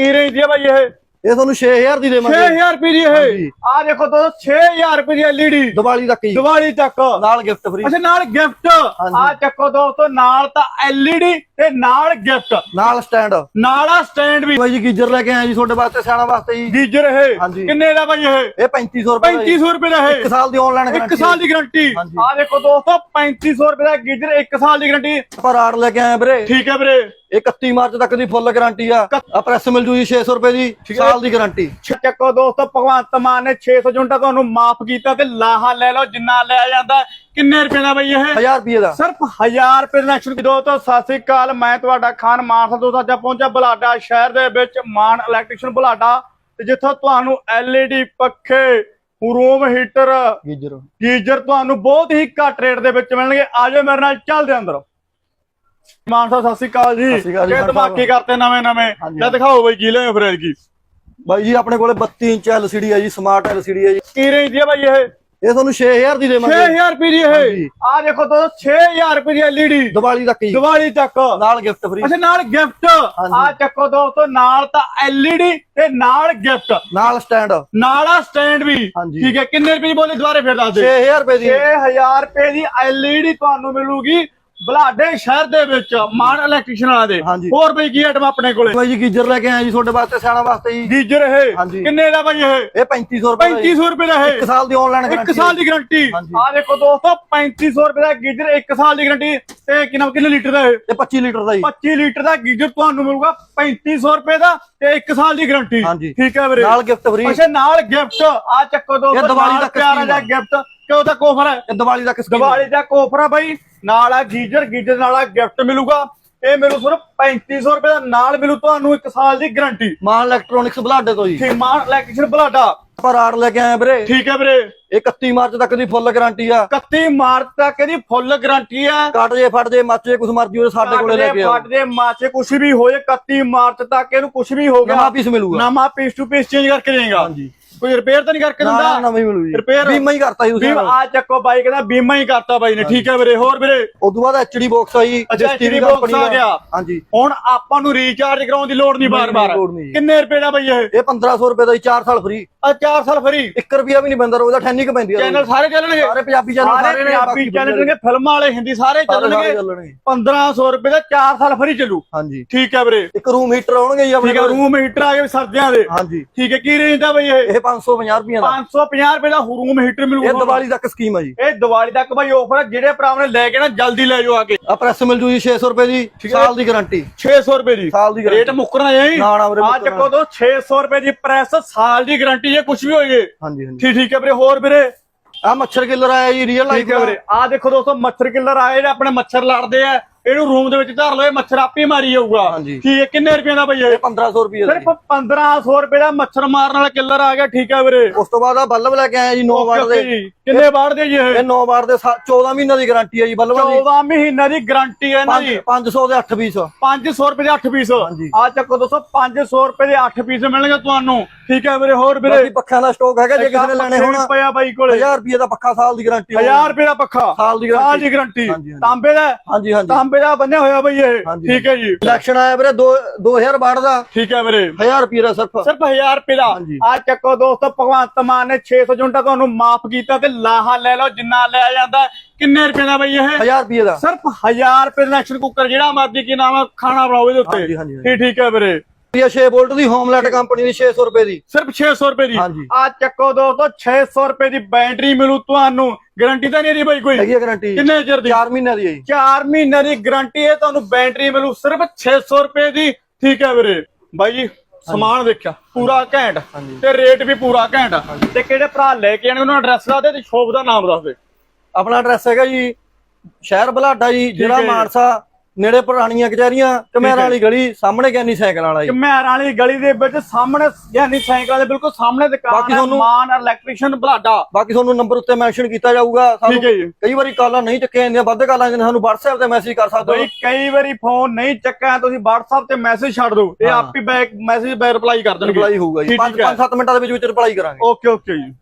ਕੀ range ਦੀ ਹੈ ਬਾਈ ਇਹ। ਇਹ ਤੁਹਾਨੂੰ 6000 ਦੀ ਦੇਵਾਂਗੇ। 6000 ਰੁਪਏ ਦੀ। ਇਹ। ਆ ਦੇਖੋ ਦੋਸਤੋ 6000 ਰੁਪਏ ਦੀ ਐਲਈਡੀ ਦੀਵਾਲੀ ਤੱਕ ਹੀ। ਦੀਵਾਲੀ ਤੱਕ। ਨਾਲ ਗਿਫਟ ਫ੍ਰੀ ਅੱਛਾ ਨਾਲ ਗਿਫਟ। ਆ ਚੱਕੋ ਦੋਸਤੋ ਨਾਲ ਤਾਂ ਐਲਈਡੀ ਤੇ ਨਾਲ ਗਿਫਟ ਨਾਲ ਸਟੈਂਡ ਨਾਲ ਆ ਸਟੈਂਡ ਵੀ। ਬਾਈ ਜੀ ਗੀਜ਼ਰ ਲੈ ਕੇ ਆਏ ਜੀ ਤੁਹਾਡੇ ਵਾਸਤੇ ਸਿਆਣਾ ਵਾਸਤੇ ਜੀ। ਗੀਜਰ ਇਹ? ਹਾਂਜੀ। ਕਿੰਨੇ ਦਾ ਬਾਈ ਇਹ? ਇਹ 3500 ਰੁਪਏ ਦਾ ਜੀ। 3500 ਰੁਪਏ ਦਾ ਇੱਕ ਇਹ ਸਾਲ ਦੀ ਆਨਲਾਈਨ ਇੱਕ ਸਾਲ ਦੀ ਗਾਰੰਟੀ ਹਾਂਜੀ। ਆ ਦੇਖੋ ਦੋਸਤੋ 3500 ਰੁਪਏ ਦਾ ਗੀਜਰ ਇੱਕ ਸਾਲ ਦੀ ਗਾਰੰਟੀ ਪਰ ਆੜ ਲੈ ਕੇ ਆਏ ਵੀਰੇ। ਠੀਕ ਹੈ ਵੀਰੇ। ਇਹ 31 ਮਾਰਚ ਤੱਕ ਦੀ ਫੁੱਲ ਗਾਰੰਟੀ ਆ। ਆ ਪ੍ਰੈਸ ਮਿਲ ਜੂ ਜੀ 600 ਰੁਪਏ ਦੀ ਸਾਲ ਦੀ ਗਾਰੰਟੀ ਚੱਕੋ ਦੋਸਤੋ ਭਗਵੰਤ ਮਾਨ ਨੇ 600 ਯੂਨਿਟਾਂ ਤੁਹਾਨੂੰ ਮਾਫ ਕੀਤਾ ਤੇ ਲਾਹਾ ਲੈ ਲਓ ਜਿੰਨਾ ਲਿਆ ਜਾਂਦਾ। ਕਿੰਨੇ ਰੁਪਏ ਦਾ ਬਈ ਇਹ? 1000 ਰੁਪਏ ਦਾ। ਸਿਰਫ 1000 ਰੁਪਏ ਦਾ ਨੈਕਸ਼ਨ ਦੋ ਤੋਂ ਸਤਿ ਸ੍ਰੀ ਅਕਾਲ। ਮੈਂ ਤੁਹਾਡਾ ਖਾਨ ਮਾਨਸਾ ਤੋਂ ਅੱਜ ਪਹੁੰਚਿਆ ਬਲਾਡਾ ਸ਼ਹਿਰ ਦੇ ਵਿੱਚ ਮਾਨ ਇਲੈਕਟ੍ਰੀਸ਼ੀਅਨ ਬਲਾਡਾ। ਤੇ ਜਿੱਥੋਂ ਤੁਹਾਨੂੰ LED ਪੱਖੇ ਰੂਮ ਹੀਟਰ ਗੀਜ਼ਰ। ਗੀਜ਼ਰ ਤੁਹਾਨੂੰ ਬਹੁਤ ਹੀ ਘੱਟ ਰੇਟ ਦੇ ਵਿੱਚ ਮਿਲਣਗੇ। ਆਜੋ ਮੇਰੇ ਨਾਲ ਚੱਲਦੇ ਅੰਦਰ। ਮਾਨਸਾ ਸਤਿ ਸ੍ਰੀ ਅਕਾਲ ਜੀ। ਮਾਨ ਧਮਾਕੇ ਕਰਤੇ ਨਵੇਂ ਨਵੇਂ। ਲੈ ਦਿਖਾਓ ਬਈ ਕੀ ਲਿਆਏ ਫਿਰ ਕੀ ਬਾਈ ਜੀ ਆਪਣੇ ਕੋਲੇ 32 ਇੰਚ LCD ਹੈ ਜੀ ਸਮਾਰਟ LCD ਹੈ ਜੀ। ਕੀ ਰੇਂਜ ਦੀ ਹੈ ਬਾਈ ਇਹ? ਇਹ ਤੁਹਾਨੂੰ 6000 ਦੀ ਦੇਵਾਂਗੇ। 6000 ਰੁਪਏ ਦੀ। ਇਹ। ਆ ਦੇਖੋ ਦੋਸਤੋ 6000 ਰੁਪਏ ਦੀ LED ਦੀਵਾਲੀ ਤੱਕ ਹੀ। ਦੀਵਾਲੀ ਤੱਕ। ਨਾਲ ਗਿਫਟ ਫ੍ਰੀ ਅੱਛਾ ਨਾਲ ਗਿਫਟ। ਆ ਚੱਕੋ ਦੋਸਤੋ ਨਾਲ ਤਾਂ LED ਤੇ ਨਾਲ ਗਿਫਟ ਨਾਲ ਸਟੈਂਡ ਨਾਲ ਆ ਸਟੈਂਡ ਵੀ। ਠੀਕ ਹੈ ਕਿੰਨੇ ਰੁਪਏ ਦੀ ਬੋਲੇ ਦੁਬਾਰੇ ਫਿਰ ਦੱਸ ਦੇ। 6000 ਰੁਪਏ ਦੀ। 6000 ਰੁਪਏ ਦੀ LED ਤੁਹਾਨੂੰ ਮਿਲੂਗੀ। ਬਲਾਡੇ ਸ਼ਹਿਰ ਦੇ ਵਿੱਚ ਮਾਨ ਇਲੈਕਟ੍ਰੀਸ਼ੀਅਨ ਵਾਲਾ ਦੇ। ਹਾਂਜੀ। ਹੋਰ ਬਈ ਕੀ ਆਈਟਮ ਆਪਣੇ ਕੋਲੇ? ਬਾਈ ਜੀ ਗੀਜ਼ਰ ਲੈ ਕੇ ਆਏ ਜੀ ਤੁਹਾਡੇ ਵਾਸਤੇ ਸਿਆਣਾ ਵਾਸਤੇ ਜੀ। ਗੀਜਰ ਇਹ? ਹਾਂਜੀ। ਕਿੰਨੇ ਦਾ ਬਾਈ ਇਹ? ਇਹ 3500 ਰੁਪਏ ਦਾ ਜੀ। 3500 ਰੁਪਏ ਦਾ ਇਹ? ਸਾਲ ਦੀ ਆਨਲਾਈਨ ਇੱਕ ਸਾਲ ਦੀ ਗਾਰੰਟੀ ਹਾਂਜੀ। ਆ ਦੇਖੋ ਦੋਸਤੋ 3500 ਰੁਪਏ ਦਾ ਗੀਜ਼ਰ ਇੱਕ ਸਾਲ ਦੀ ਗਾਰੰਟੀ ਤੇ ਕਿੰਨਾ ਕਿੰਨੇ ਲੀਟਰ ਦਾ ਇਹ? ਇਹ 25 ਲੀਟਰ ਦਾ ਜੀ। 25 ਲੀਟਰ ਦਾ ਗੀਜ਼ਰ ਤੁਹਾਨੂੰ ਮਿਲੂਗਾ 3500 ਰੁਪਏ ਦਾ ਤੇ ਇੱਕ ਸਾਲ ਦੀ ਗਾਰੰਟੀ ਹਾਂਜੀ। ਠੀਕ ਹੈ ਵੀਰੇ? ਨਾਲ ਗਿਫਟ ਫ੍ਰੀ ਅੱਛਾ ਨਾਲ ਗਿਫਟ ਆ ਚੱਕੋ ਦੋਸਤੋ ਇਹ ਦੀਵਾਲੀ ਨਾਲ ਤੱਕ ਪਿਆਰਾ scheme ਜਿਹਾ ਆ। ਗਿਫਟ ਕਿਉਂ ਦਾ ਕੋਫਰ ਹੈ? ਇਹ ਦੀਵਾਲੀ ਤੱਕ scheme ਦੀਵਾਲੀ ਦਾ ਕੋਫਰ ਆ ਬਾਈ ਨਾਲ ਆ ਗੀਜ਼ਰ ਗੀਜ਼ਰ ਨਾਲ ਆ ਗਿਫਟ ਮਿਲੂਗਾ। ਇਹ ਮਿਲੂ ਸਿਰਫ 3500 ਰੁਪਏ ਦਾ ਨਾਲ ਮਿਲੂ ਤੁਹਾਨੂੰ ਇੱਕ ਸਾਲ ਦੀ ਗਾਰੰਟੀ ਮਾਨ ਇਲੈਕਟ੍ਰੋਨਿਕਸ ਬਲਾਡੇ ਤੋਂ ਜੀ। ਠੀਕ ਮਾਨ ਇਲੈਕਟ੍ਰੀਸ਼ੀਅਨ ਬਲਾਡਾ। ਪਰ ਆੜ ਲੈ ਕੇ ਆਏ ਵੀਰੇ। ਠੀਕ ਹੈ ਵੀਰੇ। ਇਹ 31 ਮਾਰਚ ਤੱਕ ਦੀ ਫੁੱਲ ਗਾਰੰਟੀ ਆ। 31 ਮਾਰਚ ਤੱਕ ਇਹਦੀ ਫੁੱਲ ਗਾਰੰਟੀ ਹੈ ਕੱਟ ਜੇ ਫਟ ਜੇ ਮੱਚ ਜੇ ਕੁਛ ਮਰਜ਼ੀ ਉਹ ਸਾਡੇ ਕੋਲੇ ਲੈ ਕੇ ਆਓ। ਫਟ ਦੇ ਮਾਚੇ ਕੁਝ ਵੀ ਹੋਏ 31 ਮਾਰਚ ਤੱਕ ਇਹਨੂੰ ਕੁਝ ਵੀ ਹੋ ਗਿਆ। ਨਵਾਂ ਪੀਸ ਮਿਲੂਗਾ। ਨਵਾਂ ਪੀਸ ਟੂ ਪੀਸ ਚੇਂਜ ਕਰਕੇ ਦੇਗਾ ਹਾਂਜੀ। ਕੋਈ ਰਿਪੇਅਰ ਤਾਂ ਨਹੀਂ ਕਰਕੇ ਨਾ ਦਿੰਦਾ? ਨਵੀਂ ਮਿਲੂ ਜੀ। Repair- ਬੀਮਾ ਹੀ ਕਰਤਾ ਜੀ ਤੁਸੀਂ ਵੀ ਆ ਚੱਕੋ ਬਾਈ ਕਹਿੰਦਾ ਬੀਮਾ ਹੀ ਕਰਤਾ ਬਾਈ ਨੇ। ਠੀਕ ਹੈ ਵੀਰੇ ਹੋਰ ਵੀਰੇ? ਤੋਂ ਬਾਅਦ ਐਚਡੀ ਬਾਕਸ ਆ ਜੀ ਅੱਛਾ, HD box ਆ ਦਾ। ਗਿਆ। ਹਾਂਜੀ। ਹੁਣ ਆਪਾਂ ਨੂੰ ਰੀਚਾਰਜ ਕਰਾਉਣ ਦੀ ਲੋੜ ਨਹੀਂ ਬਾਰ-ਬਾਰ। ਲੋੜ ਨਹੀਂ ਜੀ। ਕਿੰਨੇ ਰੁਪਏ ਦਾ ਬਈ ਇਹ? ਇਹ 1500 ਰੁਪਏ ਦਾ ਜੀ 4 ਸਾਲ ਫ੍ਰੀ ਆ 4 ਸਾਲ ਫਰੀ 1 ਰੁਪਿਆ ਵੀ ਨਹੀਂ ਬੰਦਾ ਉਹਦਾ ਠੈਨੀ ਕ ਪੈਂਦੀ ਆ। ਚੈਨਲ ਸਾਰੇ ਚੱਲਣਗੇ? ਸਾਰੇ ਪੰਜਾਬੀ ਚੈਨਲ ਸਾਰੇ ਸਾਰੇ ਪੰਜਾਬੀ ਬਾਕੀ ਚੱਲਣਗੇ ਫਿਲਮਾਂ ਵਾਲੇ ਹਿੰਦੀ ਸਾਰੇ ਸਾਰੇ ਚੱਲਣਗੇ। ਚੱਲਣਗੇ। 1500 ਰੁਪਏ ਦਾ 4 ਸਾਲ ਫਰੀ ਚੱਲੂ। ਹਾਂਜੀ। ਠੀਕ ਹੈ ਵੀਰੇ। ਇੱਕ ਰੂਮ ਹੀਟਰ ਆਉਣਗੇ ਜੀ ਆਪਣੇ ਠੀਕ ਹੈ ਕੋਲ। ਰੂਮ ਹੀਟਰ ਆ ਗਏ ਸਰਦੀਆਂ ਦੇ। ਹਾਂਜੀ। ਠੀਕ ਹੈ ਕੀ ਰੇਂਜ ਦਾ ਬਈ ਇਹ? ਇਹ 550 ਰੁਪਏ ਦਾ। 550 ਰੁਪਏ ਦਾ ਰੂਮ ਹੀਟਰ ਇਹ ਮਿਲੂਗਾ ਦੀਵਾਲੀ ਤੱਕ ਸਕੀਮ ਆ ਜੀ। ਇਹ ਦੀਵਾਲੀ ਤੱਕ ਬਾਈ ਆਫਰ ਜਿਹੜੇ ਭਰਾ ਨੇ ਲੈ ਕੇ ਨਾ ਜਲਦੀ ਲੈ ਜਾਓ ਆ ਕੇ। ਆ ਪ੍ਰੈਸ ਮਿਲ ਜੂ ਜੀ 600 ਰੁਪਏ ਦੀ ਹੈ। ਸਾਲ ਦੀ ਗਾਰੰਟੀ। 600 ਰੁਪਏ ਦੀ। ਸਾਲ ਦੀ ਰੇਟ ਮੁੱਕਰਨਾ ਜਾਈ ਨਾ, ਨਾ ਵੀਰੇ, ਆ। ਚੱਕੋ ਦੋ 600 ਰੁਪਏ ਦੀ ਪ੍ਰੈਸ ਸਾਲ ਦੀ ਗਾਰੰਟੀ ਜੇ ਕੁਝ ਵੀ ਹੋਏ। ਹਾਂਜੀ ਹਾਂਜੀ। ਠੀਕ ਹੈ ਵੀਰੇ ਹੋਰ ਵੀਰੇ? ਆ ਮੱਛਰ ਕਿਲਰ ਆਇਆ ਜੀ ਰੀਅਲ ਲਾਈਫ ਹੈ ਵੀਰੇ। ਆ ਦੇਖੋ ਦੋਸਤੋ ਮੱਛਰ ਕਿੱਲਰ ਆਏ ਜਿਹੜੇ ਆਪਣੇ ਮੱਛਰ ਲੜਦੇ ਆ। ਇਹਨੂੰ ਰੂਮ ਦੇ ਵਿੱਚ ਧਰ ਲਓ ਇਹ ਮੱਛਰ ਆਪੇ ਮਾਰੀ ਜਾਊਗਾ। ਹਾਂਜੀ। ਠੀਕ ਹੈ ਕਿੰਨੇ ਰੁਪਏ ਦਾ ਬਈ ਇਹ? ਇਹ 1500 ਰੁਪਏ ਦਾ ਸਿਰਫ 1500 ਰੁਪਏ ਦਾ ਮੱਛਰ ਮਾਰਨ ਵਾਲਾ ਕਿੱਲਰ ਆ ਗਿਆ ਠੀਕ ਹੈ ਵੀਰੇ। ਉਸ ਤੋਂ ਬਾਅਦ ਆ ਬੱਲਬ ਲੈ ਕੇ ਆਏ ਜੀ 9 ਵਾਟ ਦੇ। ਜੀ। ਕਿੰਨੇ ਵਾਟ ਦੇ ਜੀ ਇਹ? ਇਹ 9 ਵਾਟ ਦੇ ਸਾ- 14 ਮਹੀਨਿਆਂ ਦੀ ਗਾਰੰਟੀ ਹੈ ਜੀ ਬੱਲਬਾਂ ਦੀ। 14 ਮਹੀਨਿਆਂ ਦੀ ਗਾਰੰਟੀ ਹੈ ਇਹਨਾਂ ਦੀ। 500 ਦੇ 8 ਪੀਸ। 500 ਰੁਪਏ ਦੇ 8 ਪੀਸ। ਹਾਂਜੀ। ਆ ਚੱਕੋ ਦੋਸਤੋ 500 ਰੁਪਏ ਦੇ 8 ਪੀਸ ਮਿਲਣਗੇ ਤੁਹਾਨੂੰ। ਠੀਕ ਹੈ ਵੀਰੇ ਹੋਰ ਵੀਰੇ? ਬਾਕੀ ਪੱਖਿਆਂ ਦਾ ਸਟਾਕ ਹੈਗਾ ਜੇ ਕਿਸੇ ਨੇ ਲੈਣੇ ਹੋਣ ਪਿਆ ਬਾਈ ਕੋਲੇ। 1000 ਰੁਪਏ ਦਾ ਪੱਖਾ ਸਾਲ ਦੀ ਗਾਰੰਟੀ 1000 ਰੁਪਏ ਦਾ ਪੱਖਾ ਸਾਲ ਦੀ ਸਾਲ ਗਾਰੰਟੀ ਦੀ ਗਾਰੰਟੀ। ਹਾਂਜੀ, ਹਾਂਜੀ। ਤਾਂਬੇ ਦਾ ਹਾਂਜੀ ਹਾਂਜੀ। ਤਾਂਬੇ ਦਾ ਬੰਨਿਆ ਹੋਇਆ ਬਈ ਇਹ। ਠੀਕ ਹੈ ਜੀ। ਇਲੈਕਸ਼ਨ ਆਇਆ ਵੀਰੇ 2 2000 ਵਾਟ ਦਾ। ਠੀਕ ਹੈ ਵੀਰੇ। 1000 ਰੁਪਏ ਦਾ ਸਿਰਫ। ਸਿਰਫ 1000 ਰੁਪਏ ਦਾ। ਆ ਚੱਕੋ ਦੋਸਤੋ ਭਗਵੰਤ ਮਾਨ ਨੇ 600 ਯੂਨਿਟਾਂ ਤੁਹਾਨੂੰ ਮਾਫ ਕੀਤਾ ਤੇ ਲਾਹਾ ਲੈ ਲਓ ਜਿੰਨਾ ਲਿਆ ਜਾਂਦਾ ਕਿੰਨੇ ਰੁਪਏ ਦਾ ਬਈ ਇਹ? 1000 ਰੁਪਏ ਦਾ। ਸਿਰਫ 1000 ਰੁਪਏ ਦਾ ਇੰਡਕਸ਼ਨ ਕੁੱਕਰ ਜਿਹੜਾ ਮਰਜ਼ੀ ਕੀ ਨਾਮ ਹੈ ਖਾਣਾ ਬਣਾਓ ਇਹਦੇ ਉੱਤੇ। ਠੀਕ ਹੈ ਵੀਰੇ। ਇਹ 6 ਵੋਲਟ ਦੀ ਹੋਮਲੈਟ ਕੰਪਨੀ ਦੀ 600 ਰੁਪਏ ਦੀ। ਸਿਰਫ 600 ਰੁਪਏ ਦੀ। ਹਾਂਜੀ। ਆ ਚੱਕੋ ਦੋਸਤੋ 600 ਰੁਪਏ ਦੀ ਬੈਟਰੀ ਮਿਲੂ ਤੁਹਾਨੂੰ। ਗਾਰੰਟੀ ਤਾਂ ਨਹੀਂ ਇਹਦੀ ਬਈ ਕੋਈ। ਹੈਗੀ ਹੈ ਗਾਰੰਟੀ ਕਿੰਨੇ ਚਿਰ ਦੀ? 4 ਮਹੀਨਿਆਂ ਦੀ ਹੈ ਜੀ। 4 ਮਹੀਨਿਆਂ ਦੀ ਗਾਰੰਟੀ ਹੈ ਤੁਹਾਨੂੰ ਬੈਟਰੀ ਮਿਲੂ ਸਿਰਫ 600 ਰੁਪਏ ਦੀ। ਠੀਕ ਹੈ ਵੀਰੇ। ਬਾਈ ਜੀ ਸਮਾਨ ਦੇਖਿਆ ਪੂਰਾ ਘੈਂਟ। ਹਾਂਜੀ। ਤੇ ਰੇਟ ਵੀ ਪੂਰਾ ਘੈਂਟ। ਤੇ ਕਿਹੜੇ ਭਰਾ ਲੈ ਕੇ ਆਣੇ ਉਹਨਾਂ ਐਡਰੈਸ ਦੱਸ ਦੇ ਤੇ ਸ਼ੋਪ ਦਾ ਨਾਮ ਦੱਸ ਦੇ। ਆਪਣਾ ਐਡਰੈਸ ਹੈਗਾ ਜੀ ਸ਼ਹਿਰ ਬਲਾਡਾ ਜੀ ਜ਼ਿਲ੍ਹਾ ਹੈ ਜੀ। ਮਾਨਸਾ ਨੇੜੇ ਪੁਰਾਣੀਆਂ ਕਚਹਿਰੀਆਂ ਕਮੇਰਾਂ ਵਾਲੀ ਗਲੀ ਸਾਹਮਣੇ ਗਿਆਨੀ ਸਾਈਕਲ ਵਾਲਾ ਜੀ। ਘਮਿਆਰ ਵਾਲੀ ਗਲੀ ਦੇ ਵਿੱਚ ਸਾਹਮਣੇ ਯਾਨੀ ਸਾਈਕਲਾਂ ਦੇ ਬਿਲਕੁਲ ਸਾਹਮਣੇ ਦੁਕਾਨ ਹੈ ਮਾਨ ਇਲੈਕਟ੍ਰੀਸ਼ੀਅਨ ਬਲਾਡਾ। ਬਾਕੀ ਤੁਹਾਨੂੰ ਨੰਬਰ ਉੱਤੇ ਮੈਂਸ਼ਨ ਕੀਤਾ ਜਾਊਗਾ। ਸਾਨੂੰ ਠੀਕ ਹੈ ਜੀ। ਕਈ ਵਾਰੀ ਕਾਲਾਂ ਨਹੀਂ ਚੱਕੀਆਂ ਜਾਂਦੀਆਂ ਵੱਧ ਕਾਲਾਂ ਜਾਂਦੀਆਂ ਸਾਨੂੰ WhatsApp ਤੇ ਮੈਸੇਜ ਕਰ ਸਕਦੇ ਬਈ ਹੋ ਕਈ ਵਾਰੀ ਫੋਨ ਨਹੀਂ ਚੱਕਿਆ ਤੁਸੀਂ WhatsApp ਤੇ ਮੈਸੇਜ ਛੱਡ ਦਿਓ। ਇਹ। ਆਪ ਹੀ ਬੈਕ ਮੈਸੇਜ ਬੈਕ ਰਿਪਲਾਈ ਕਰ ਦੇਣਗੇ। ਰਿਪਲਾਈ ਹੋਊਗਾ ਜੀ। ਠੀਕ- 5 ਠੀਕ ਹੈ। 7 ਮਿੰਟਾਂ ਦੇ ਵਿੱਚ ਵਿੱਚ ਰਿਪਲਾਈ ਕਰਾਂਗੇ। ਓਕੇ ਓਕੇ ਜੀ।